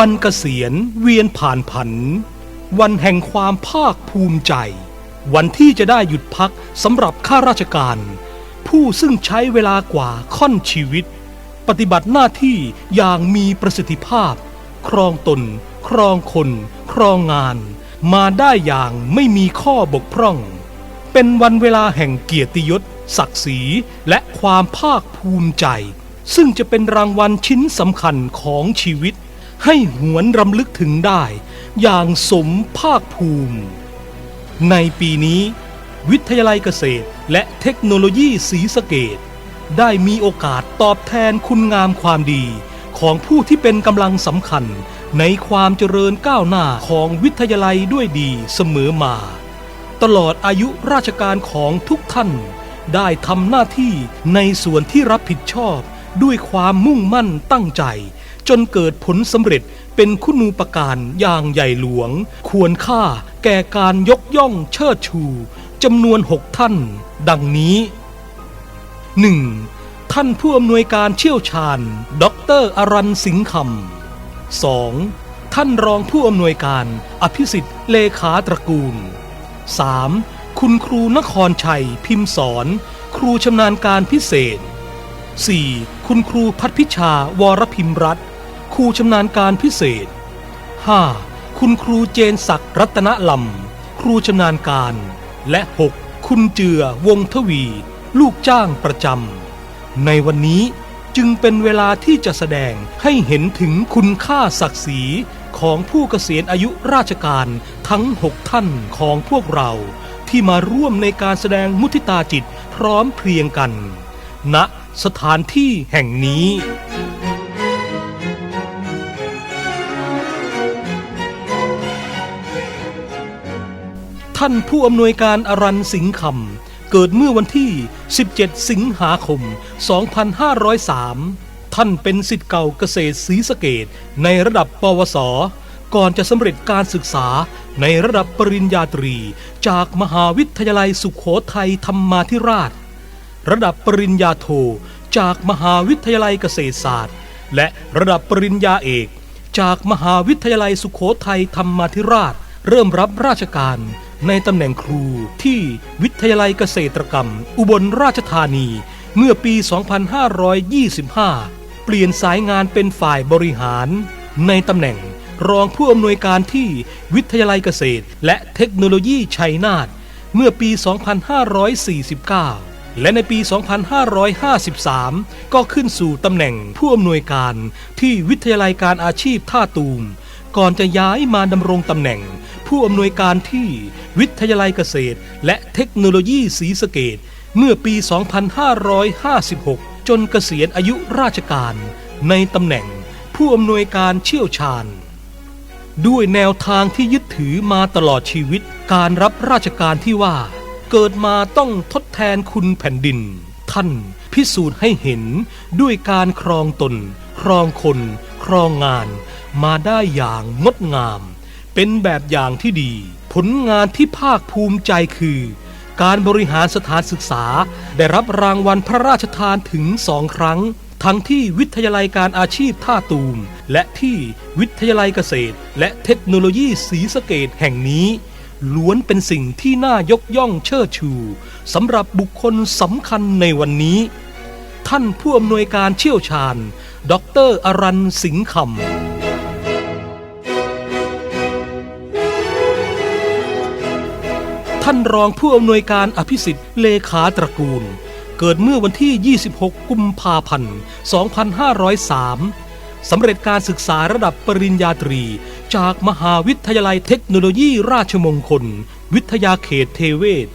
วันเกษียณเวียนผ่านผัน วันแห่งความภาคภูมิใจ วันที่จะได้หยุดพักสำหรับข้าราชการ ผู้ซึ่งใช้เวลากว่าค่อนชีวิต ปฏิบัติหน้าที่อย่างมีประสิทธิภาพ ครองตน ครองคน ครองงาน มาได้อย่างไม่มีข้อบกพร่อง เป็นวันเวลาแห่งเกียรติยศ ศักดิ์ศรีและความภาคภูมิใจ ซึ่งจะเป็นรางวัลชิ้นสำคัญของชีวิต ให้หวนรำลึกถึงได้ อย่างสมภาคภูมิ ในปีนี้ วิทยาลัยเกษตรและเทคโนโลยีศรีสะเกดได้มีโอกาสตอบแทนคุณงามความดี ของผู้ที่เป็นกำลังสำคัญในความเจริญก้าวหน้าของวิทยาลัยด้วยดีเสมอมา ตลอดอายุราชการของทุกท่าน ได้ทำหน้าที่ในส่วนที่รับผิดชอบด้วยความมุ่งมั่นตั้งใจ จนเกิดผลสำเร็จเป็นคุณูปการอย่างใหญ่หลวง ควรค่าแก่การยกย่องเชิดชูจำนวนหกท่าน ดังนี้ 1. ท่านผู้อำนวยการเชี่ยวชาญ ดรอรันสิงห์คำ 2. ท่านรองผู้อำนวยการอภิสิทธิ์เลขาตระกูล 3. คุณครูนครชัยพิมพ์สอน ครูชำนาญการพิเศษ 4. คุณครูพัฒพิชาวรพิมรัตน์ ครูชำนาญการพิเศษ 5. คุณครูเจนศักดิ์รัตนลำ ครูชำนาญการ และ 6. คุณเจือวงทวี ลูกจ้างประจำ ในวันนี้จึงเป็นเวลาที่จะแสดงให้เห็นถึงคุณค่าศักดิ์ศรีของผู้เกษียณอายุราชการทั้ง 6 ท่านของพวกเรา ที่มาร่วมในการแสดงมุทิตาจิตพร้อมเพรียงกันณสถานที่แห่งนี้ ท่านผู้อำนวยการอรันสิงห์คำเกิดเมื่อวันที่ 17 สิงหาคม 2503 ท่านเป็นสิทธิ์เก่าเกษตรศรีสะเกดในระดับปวส ก่อนจะสำเร็จการศึกษาในระดับปริญญาตรี จากมหาวิทยาลัยสุขโขทัยธรรมาธิราช ระดับปริญญาโทจากมหาวิทยาลัยเกษตรศาสตร์ และระดับปริญญาเอก จากมหาวิทยาลัยสุขโขทัยธรรมาธิราช เริ่มรับราชการ ในตำแหน่งครูที่วิทยาลัยเกษตรกรรม อุบลราชธานี เมื่อปี 2525 เปลี่ยนสายงานเป็นฝ่ายบริหาร ในตำแหน่งรองผู้อำนวยการที่วิทยาลัยเกษตร และเทคโนโลยีชัยนาทเมื่อปี 2549 และในปี 2553 ก็ขึ้นสู่ตำแหน่งผู้อำนวยการที่วิทยาลัยการอาชีพท่าตูม ก่อนจะย้ายมาดำรงตำแหน่ง ผู้อำนวยการที่วิทยาลัยเกษตร และเทคโนโลยีศรีสะเกดเมื่อปี 2556 จนเกษียณอายุราชการในตำแหน่งผู้อำนวยการเชี่ยวชาญ ด้วยแนวทางที่ยึดถือมาตลอดชีวิตการรับราชการที่ว่า เกิดมาต้องทดแทนคุณแผ่นดิน ท่านพิสูจน์ให้เห็นด้วยการครองตน ครองคน ครองงาน มาได้อย่างงดงาม เป็นแบบอย่างที่ดี ผลงานที่ภาคภูมิใจคือ การบริหารสถานศึกษา ได้รับรางวัลพระราชทานถึงสองครั้ง ทั้งที่วิทยาลัยการอาชีพท่าตูม และที่วิทยาลัยเกษตร และเทคโนโลยีศรีสะเกดแห่งนี้ ล้วนเป็นสิ่งที่น่ายกย่องเชิดชูสำหรับบุคคลสำคัญในวันนี้ ท่านผู้อำนวยการเชี่ยวชาญ ดรอรันสิงห์คำ ท่านรองผู้อำนวยการอภิสิทธิ์เลขาตระกูล เกิดเมื่อวันที่ 26 กุมภาพันธ์ 2503 สำเร็จการศึกษาระดับปริญญาตรี จากมหาวิทยาลัยเทคโนโลยีราชมงคล วิทยาเขตเทเวศ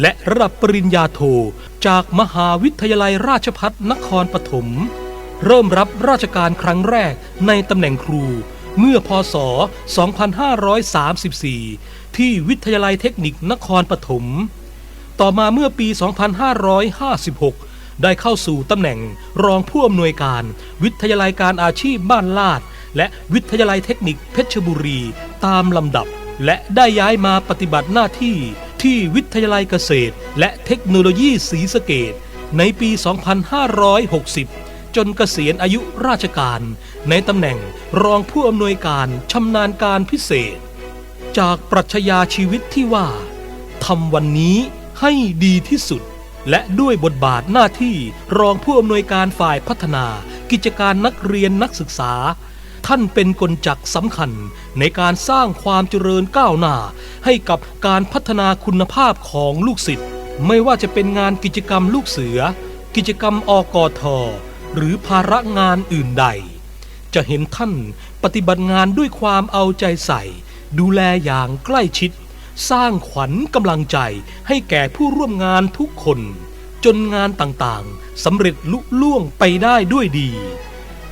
และระดับปริญญาโท จากมหาวิทยาลัยราชพัฒนครปฐม เริ่มรับราชการครั้งแรกในตำแหน่งครูเมื่อพศ 2534 ที่วิทยาลัยเทคนิคนครปฐม ต่อมาเมื่อปี 2556 ได้เข้าสู่ตำแหน่งรองผู้อำนวยการ วิทยาลัยการอาชีพบ้านลาด และวิทยาลัยเทคนิคเพชรบุรีตามลำดับ และได้ย้ายมาปฏิบัติหน้าที่ที่วิทยาลัยเกษตร และเทคโนโลยีศรีสะเกดในปี 2560 จนเกษียณอายุราชการ ในตำแหน่งรองผู้อำนวยการชำนาญการพิเศษ จากปรัชญาชีวิตที่ว่าทำวันนี้ให้ดีที่สุด และด้วยบทบาทหน้าที่รองผู้อำนวยการฝ่ายพัฒนา กิจการนักเรียนนักศึกษา ท่านเป็นกลจักสำคัญในการสร้างความเจริญก้าวหน้า ให้กับการพัฒนาคุณภาพของลูกศิษย์ไม่ว่าจะเป็นงานกิจกรรมลูกเสือ กิจกรรมอกอทหรือภาระงานอื่นใด จะเห็นท่านปฏิบัติงานด้วยความเอาใจใส่ ดูแลอย่างใกล้ชิด สร้างขวัญกำลังใจให้แก่ผู้ร่วมงานทุกคน จนงานต่างๆสำเร็จลุล่วงไปได้ด้วยดี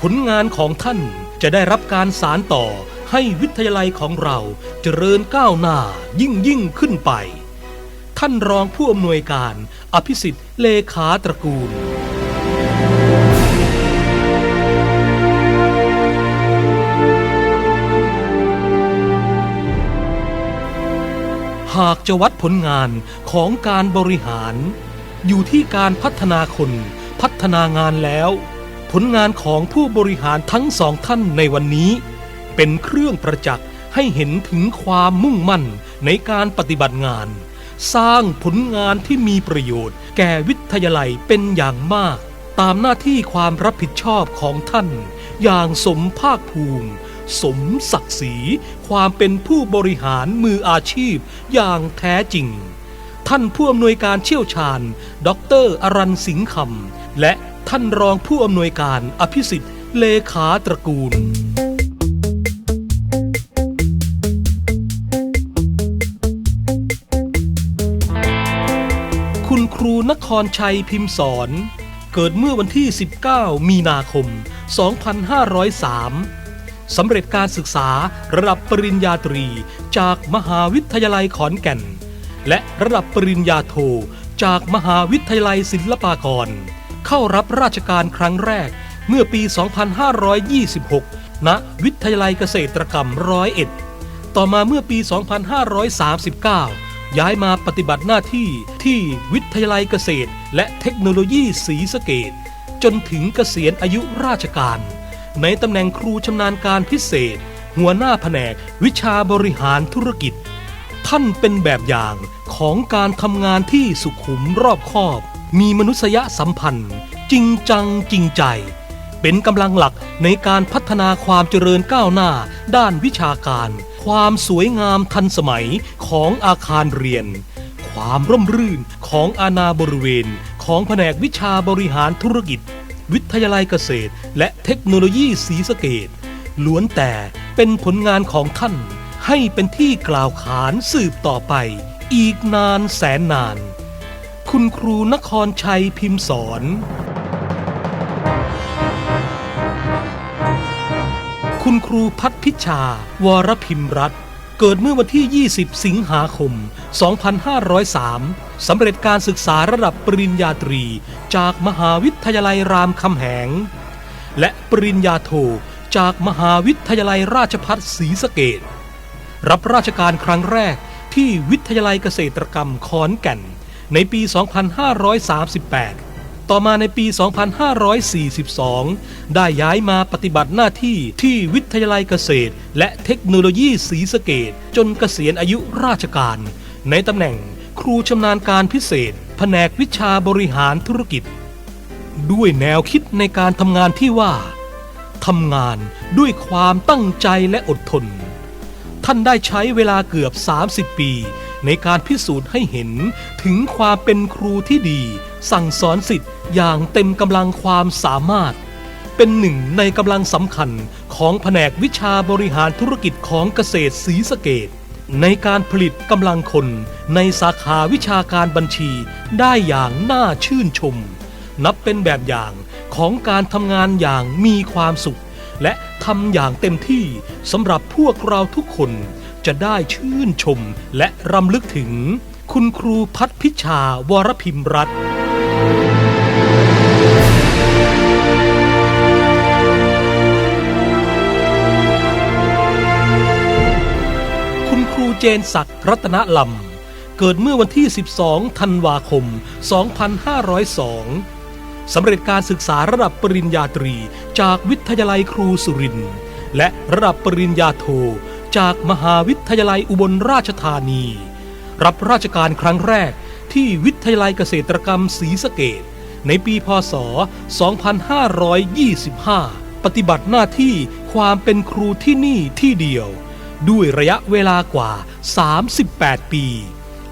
ผลงานของท่านจะได้รับการสารต่อให้วิทยาลัยของเราเจริญก้าวหน้ายิ่งยิ่งขึ้นไป ท่านรองผู้อำนวยการ อภิสิทธิ์เลขาตระกูล หากจะวัดผลงานของการบริหาร อยู่ที่การพัฒนาคนพัฒนางานแล้ว ผลงานของผู้บริหารทั้งสองท่านในวันนี้ เป็นเครื่องประจักษ์ให้เห็นถึงความมุ่งมั่นในการปฏิบัติงาน สร้างผลงานที่มีประโยชน์ แก่วิทยาลัยเป็นอย่างมาก ตามหน้าที่ความรับผิดชอบของท่าน อย่างสมภาคภูมิ สมศักดิ์ศรีความเป็นผู้บริหารมืออาชีพอย่างแท้จริง ท่านผู้อำนวยการเชี่ยวชาญ ดรอรันสิงห์คำและท่านรองผู้อำนวยการอภิสิทธิ์ เลขาตระกูลคุณครูนครชัยพิมพ์สอน เกิดเมื่อวันที่ 19 มีนาคม 2503 สำเร็จการศึกษาระดับปริญญาตรี จากมหาวิทยาลัยขอนแก่น และระดับปริญญาโท จากมหาวิทยาลัยศิลปากร เข้ารับราชการครั้งแรกเมื่อปี 2526 ณ วิทยาลัยเกษตรกรรมร้อยเอ็ดต่อมาเมื่อปี 2539 ย้ายมาปฏิบัติหน้าที่ที่วิทยาลัยเกษตร และเทคโนโลยีศรีสะเกดจนถึงเกษียณอายุราชการ ในตำแหน่งครูชำนาญการพิเศษ หัวหน้าแผนกวิชาบริหารธุรกิจ ท่านเป็นแบบอย่างของการทำงานที่สุขุมรอบคอบ มีมนุษยสัมพันธ์ จริงจังจริงใจ เป็นกำลังหลักในการพัฒนาความเจริญก้าวหน้า ด้านวิชาการ ความสวยงามทันสมัยของอาคารเรียน ความร่มรื่นของอาณาบริเวณ ของแผนกวิชาบริหารธุรกิจ วิทยาลัยเกษตร และเทคโนโลยีศรีสะเกดล้วนแต่เป็นผลงานของท่านให้เป็นที่กล่าวขานสืบต่อไป อีกนานแสนนาน คุณครูนครชัยพิมพ์สอน คุณครูพัฒพิชา วรพิมรัตน์ เกิดเมื่อวันที่ 20 สิงหาคม 2503 สำเร็จการศึกษาระดับปริญญาตรีจากมหาวิทยาลัยรามคำแหง และปริญญาโทจากมหาวิทยาลัยราชภัฏศรีสะเกดรับราชการครั้งแรกที่วิทยาลัยเกษตรกรรมขอนแก่น ในปี 2538 ต่อมาในปี 2542 ได้ย้ายมาปฏิบัติหน้าที่ที่วิทยาลัยเกษตร และเทคโนโลยีศรีสะเกดจนเกษียณอายุราชการ ในตำแหน่งครูชำนาญการพิเศษ แผนกวิชาบริหารธุรกิจ ด้วยแนวคิดในการทำงานที่ว่าทำงานด้วยความตั้งใจและอดทน ท่านได้ใช้เวลาเกือบ 30 ปี ในการพิสูจน์ให้เห็นถึงความเป็นครูที่ดี สั่งสอนสิทธิ์อย่างเต็มกำลังความสามารถ เป็นหนึ่งในกำลังสำคัญของแผนกวิชาบริหารธุรกิจของเกษตรศรีสะเกดในการผลิตกำลังคนในสาขาวิชาการบัญชีได้อย่างน่าชื่นชม นับเป็นแบบอย่างของการทำงานอย่างมีความสุข และทำอย่างเต็มที่สำหรับพวกเราทุกคนจะได้ชื่นชมและรำลึกถึงคุณครูพัฒพิชาวรพิมรัตน์ คุณครูเจนศักดิ์รัตนลำ เกิดเมื่อวันที่ 12 ธันวาคม 2502 สำเร็จการศึกษาระดับปริญญาตรีจากวิทยาลัยครูสุรินทร์และระดับปริญญาโทจากมหาวิทยาลัยอุบลราชธานี รับราชการครั้งแรก ที่วิทยาลัยเกษตรกรรมศรีสะเกดในปีพศ 2525 ปฏิบัติหน้าที่ความเป็นครูที่นี่ที่เดียว ด้วยระยะเวลากว่า 38 ปี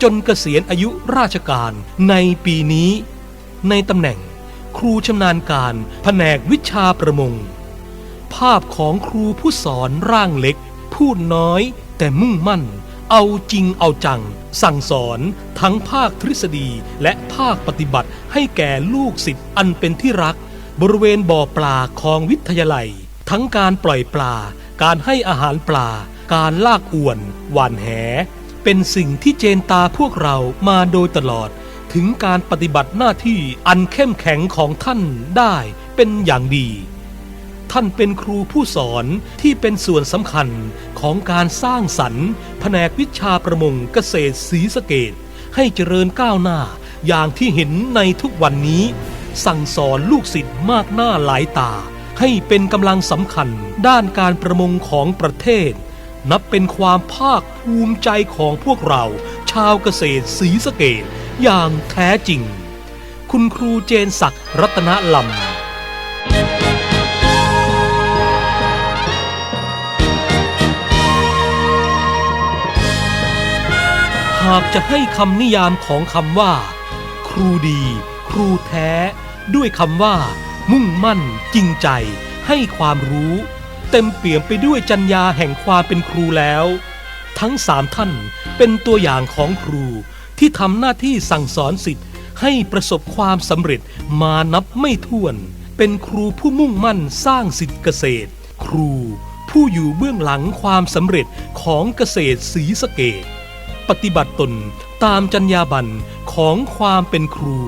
จนเกษียณอายุราชการในปีนี้ ในตำแหน่งครูชำนาญการแผนกวิชาประมง ภาพของครูผู้สอนร่างเล็ก พูดน้อยแต่มุ่งมั่น เอาจริงเอาจัง สั่งสอนทั้งภาคทฤษฎีและภาคปฏิบัติให้แก่ลูกศิษย์อันเป็นที่รัก บริเวณบ่อปลาของวิทยาลัย ทั้งการปล่อยปลา การให้อาหารปลา การลากอวน หวานแห เป็นสิ่งที่เจนตาพวกเรามาโดยตลอด ถึงการปฏิบัติหน้าที่อันเข้มแข็งของท่านได้เป็นอย่างดี ท่านเป็นครูผู้สอนที่เป็นส่วนสำคัญของการสร้างสรรค์ แผนกวิชาประมงเกษตรศรีสะเกดให้เจริญก้าวหน้าอย่างที่เห็นในทุกวันนี้ สั่งสอนลูกศิษย์มากหน้าหลายตา ให้เป็นกำลังสำคัญด้านการประมงของประเทศ นับเป็นความภาคภูมิใจของพวกเรา ชาวเกษตรศรีสะเกดอย่างแท้จริง คุณครูเจนศักดิ์รัตนลำากจะให้คำนิยามของคำว่า ครูดี ครูแท้ ด้วยคำว่า มุ่งมั่น จริงใจ ให้ความรู้ เต็มเปี่ยมไปด้วยจัญญาแห่งความเป็นครูแล้ว ทั้งสามท่านเป็นตัวอย่างของครูที่ทำหน้าที่สั่งสอนสิทธิ์ให้ประสบความสำเร็จมานับไม่ถ้วน เป็นครูผู้มุ่งมั่นสร้างสิทธิเกษตร ครูผู้อยู่เบื้องหลังความสำเร็จของเกษตรศรีสะเกด ปฏิบัติตนตามจรรยาบรรณของความเป็นครู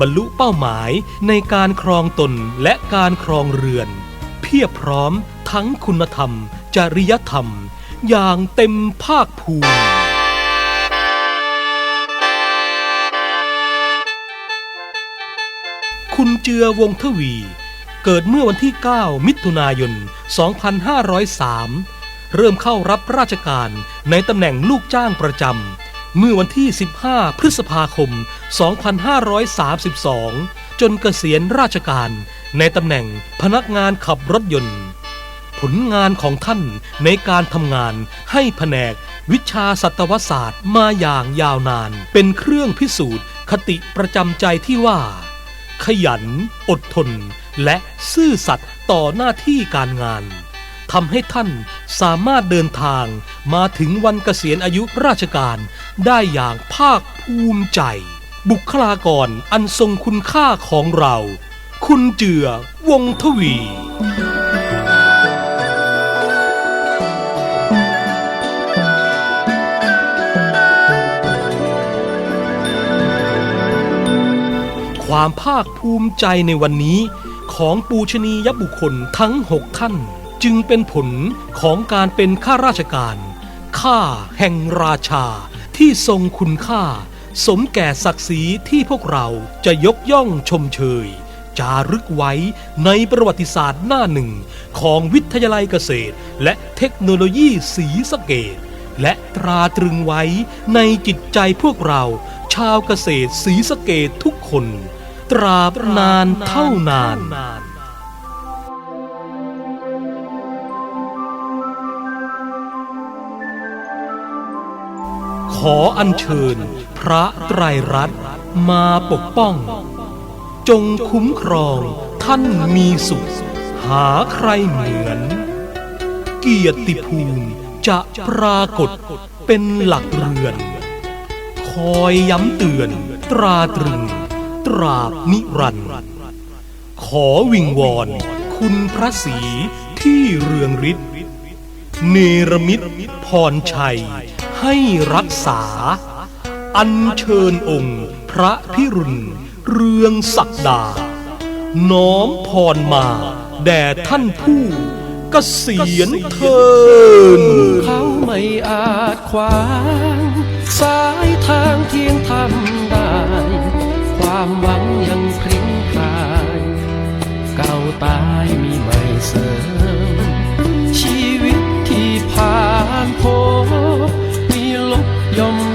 บรรลุเป้าหมายในการครองตนและการครองเรือน เพียบพร้อมทั้งคุณธรรม จริยธรรม อย่างเต็มภาคภูมิคุณเจือวงทวี เกิดเมื่อวันที่ 9 มิถุนายน 2503 เริ่มเข้ารับราชการในตำแหน่งลูกจ้างประจำเมื่อวันที่ 15 พฤษภาคม 2532 จนเกษียณราชการในตำแหน่งพนักงานขับรถยนต์ ผลงานของท่านในการทำงานให้แผนกวิชาสัตวศาสตร์มาอย่างยาวนาน เป็นเครื่องพิสูจน์คติประจำใจที่ว่า ขยัน อดทน และซื่อสัตย์ต่อหน้าที่การงาน ทำให้ท่านสามารถเดินทางมาถึงวันเกษียณอายุราชการได้อย่างภาคภูมิใจ บุคลากรอันทรงคุณค่าของเรา คุณเจือวงทวีความภาคภูมิใจในวันนี้ของปูชนียบุคคลทั้งหกท่าน จึงเป็นผลของการเป็นข้าราชการข้าแห่งราชาที่ทรงคุณค่า สมแก่ศักดิ์ศรีที่พวกเราจะยกย่องชมเชย จารึกไว้ในประวัติศาสตร์หน้าหนึ่งของวิทยาลัยเกษตร และเทคโนโลยีสีสะเกตและตราตรึงไว้ในจิตใจพวกเรา ชาวเกษตรสีสะเกตทุกคน ตราบนานเท่านาน ขออัญเชิญพระไตรรัตน์มาปกป้อง จงคุ้มครองท่านมีสุข หาใครเหมือน เกียรติภูมิจะปรากฏเป็นหลักเรือน คอยย้ำเตือนตราตรึง ตราบนิรันดร์ขอวิงวอนคุณพระศรีที่เรืองฤทธิ์เนรมิตรพรชัย ให้รักษา อัญเชิญองค์พระพิรุณ เรืองศักดา น้อมพรมาแด่ท่านผู้กเกษียณเทินเขาไม่อาจขวางสายทางเที่ยงธรรมได้ ความหวังยังพริ้งคลายเก่าตายมีไม่เสริม ชีวิตที่ผ่านพ้น Yom